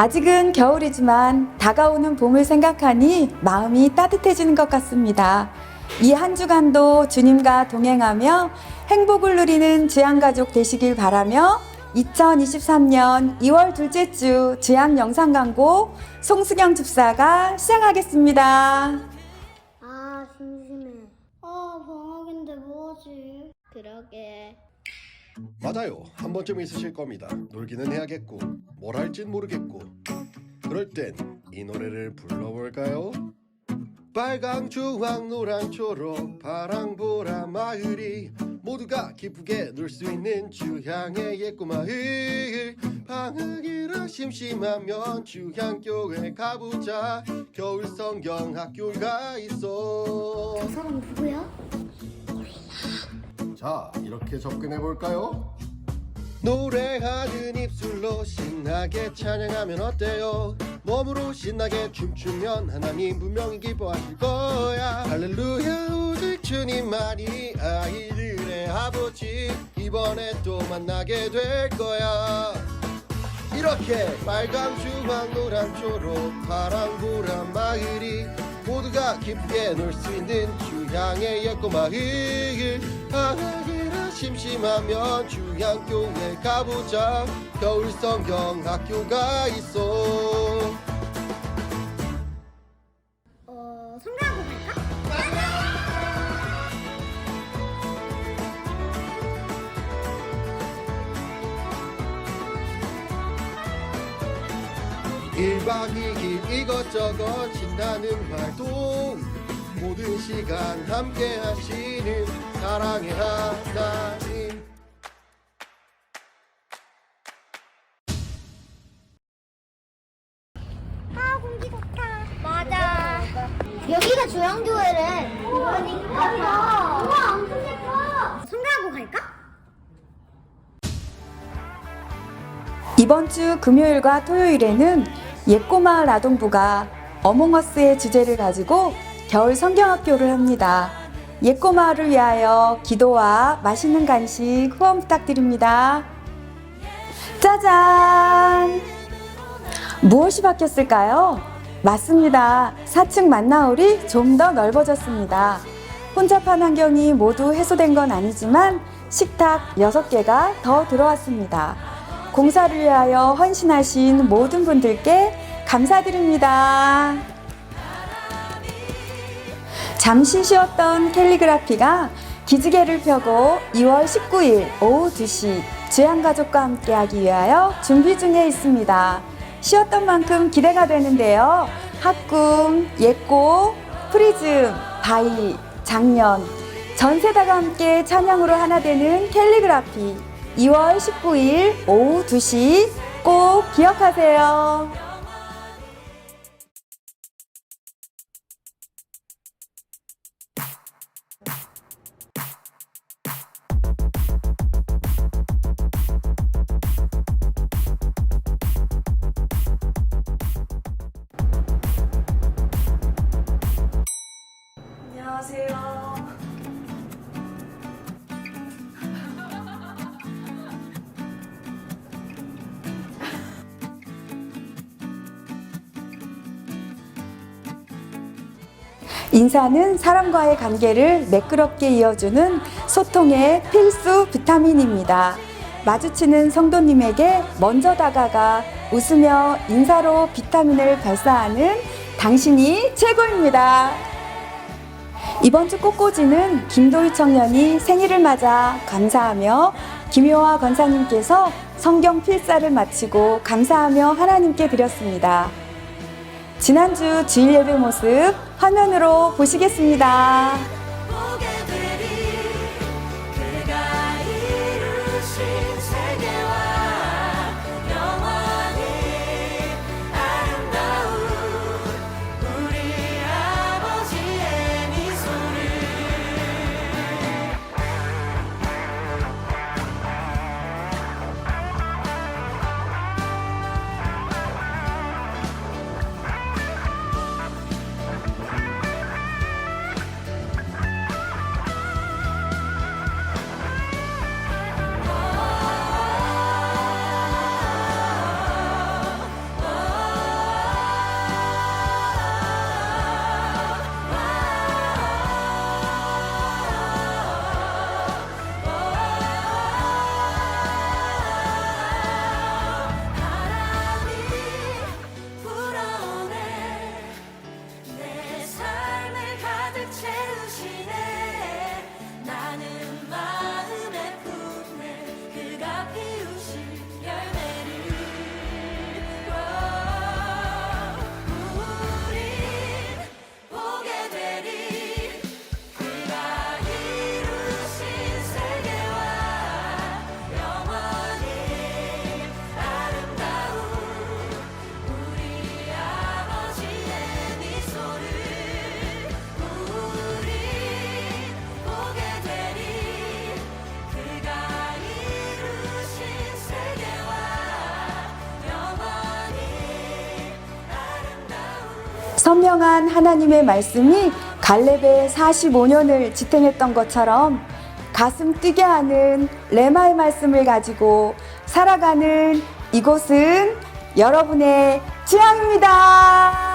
아직은 겨울이지만 다가오는 봄을 생각하니 마음이 따뜻해지는 것 같습니다. 이 한 주간도 주님과 동행하며 행복을 누리는 주양가족 되시길 바라며 2023년 2월 둘째 주 주양 영상 광고 송수경 집사가 시작하겠습니다. 아 심심해 아 방학인데 뭐하지 그러게 맞아요. 한 번쯤 있으실 겁니다. 놀기는 해야겠고 뭘 할진 모르겠고 그럴 땐 이 노래를 불러볼까요? 빨강 주황 노란 초록 파랑 보라 마을이 모두가 기쁘게 놀 수 있는 주향의 예쁜 마을 방학이라 심심하면 주향교회 가보자 겨울 성경 학교가 있어 저 사람 누구야? 자, 이렇게 접근해 볼까요? 노래하는 입술로 신나게 찬양하면 어때요? 몸으로 신나게 춤추면 하나님 분명히 기뻐하실 거야. 할렐루야, 오직 주님만이 아이들의 아버지. 이번에 또 만나게 될 거야. 이렇게 빨강 주황 노란 초록 파랑 보란 마을이 모두가 기쁘게 놀 수 있는 주향의 예쁜 마을 방학이라 심심하면 주향교회 가보자 겨울 성경 학교가 있어 어 성가하고 갈까? 1박 2일 이것저것 신나는 활동 모든 시간 함께 하시는 사랑의 하나님. 아 공기 좋다. 맞아. 여기가 조양교회래. 그러니까. 우와 엄청 예뻐. 성가하고 갈까? 이번 주 금요일과 토요일에는 옛꼬마을 아동부가 어몽어스의 주제를 가지고 겨울 성경학교를 합니다. 옛꼬마을을 위하여 기도와 맛있는 간식 후원 부탁드립니다. 짜잔! 무엇이 바뀌었을까요? 맞습니다. 4층 만나홀이 좀 더 넓어졌습니다. 혼잡한 환경이 모두 해소된 건 아니지만 식탁 6개가 더 들어왔습니다. 공사를 위하여 헌신하신 모든 분들께 감사드립니다. 잠시 쉬었던 캘리그라피가 기지개를 펴고 2월 19일 오후 2시 주양가족과 함께하기 위하여 준비 중에 있습니다. 쉬었던 만큼 기대가 되는데요. 학궁, 예꼬, 프리즘, 바이, 장년, 전세다가 함께 찬양으로 하나 되는 캘리그라피 2월 19일 오후 2시 꼭 기억하세요. 안녕하세요. 인사는 사람과의 관계를 매끄럽게 이어주는 소통의 필수 비타민입니다. 마주치는 성도님에게 먼저 다가가 웃으며 인사로 비타민을 발사하는 당신이 최고입니다. 이번 주 꽃꽂이는 김도희 청년이 생일을 맞아 감사하며 김효화 권사님께서 성경 필사를 마치고 감사하며 하나님께 드렸습니다. 지난주 주일 예배 모습 화면으로 보시겠습니다. 보게 되리 그가 이루신 세계와 선명한 하나님의 말씀이 갈렙의 45년을 지탱했던 것처럼 가슴 뛰게 하는 레마의 말씀을 가지고 살아가는 이곳은 여러분의 지향입니다.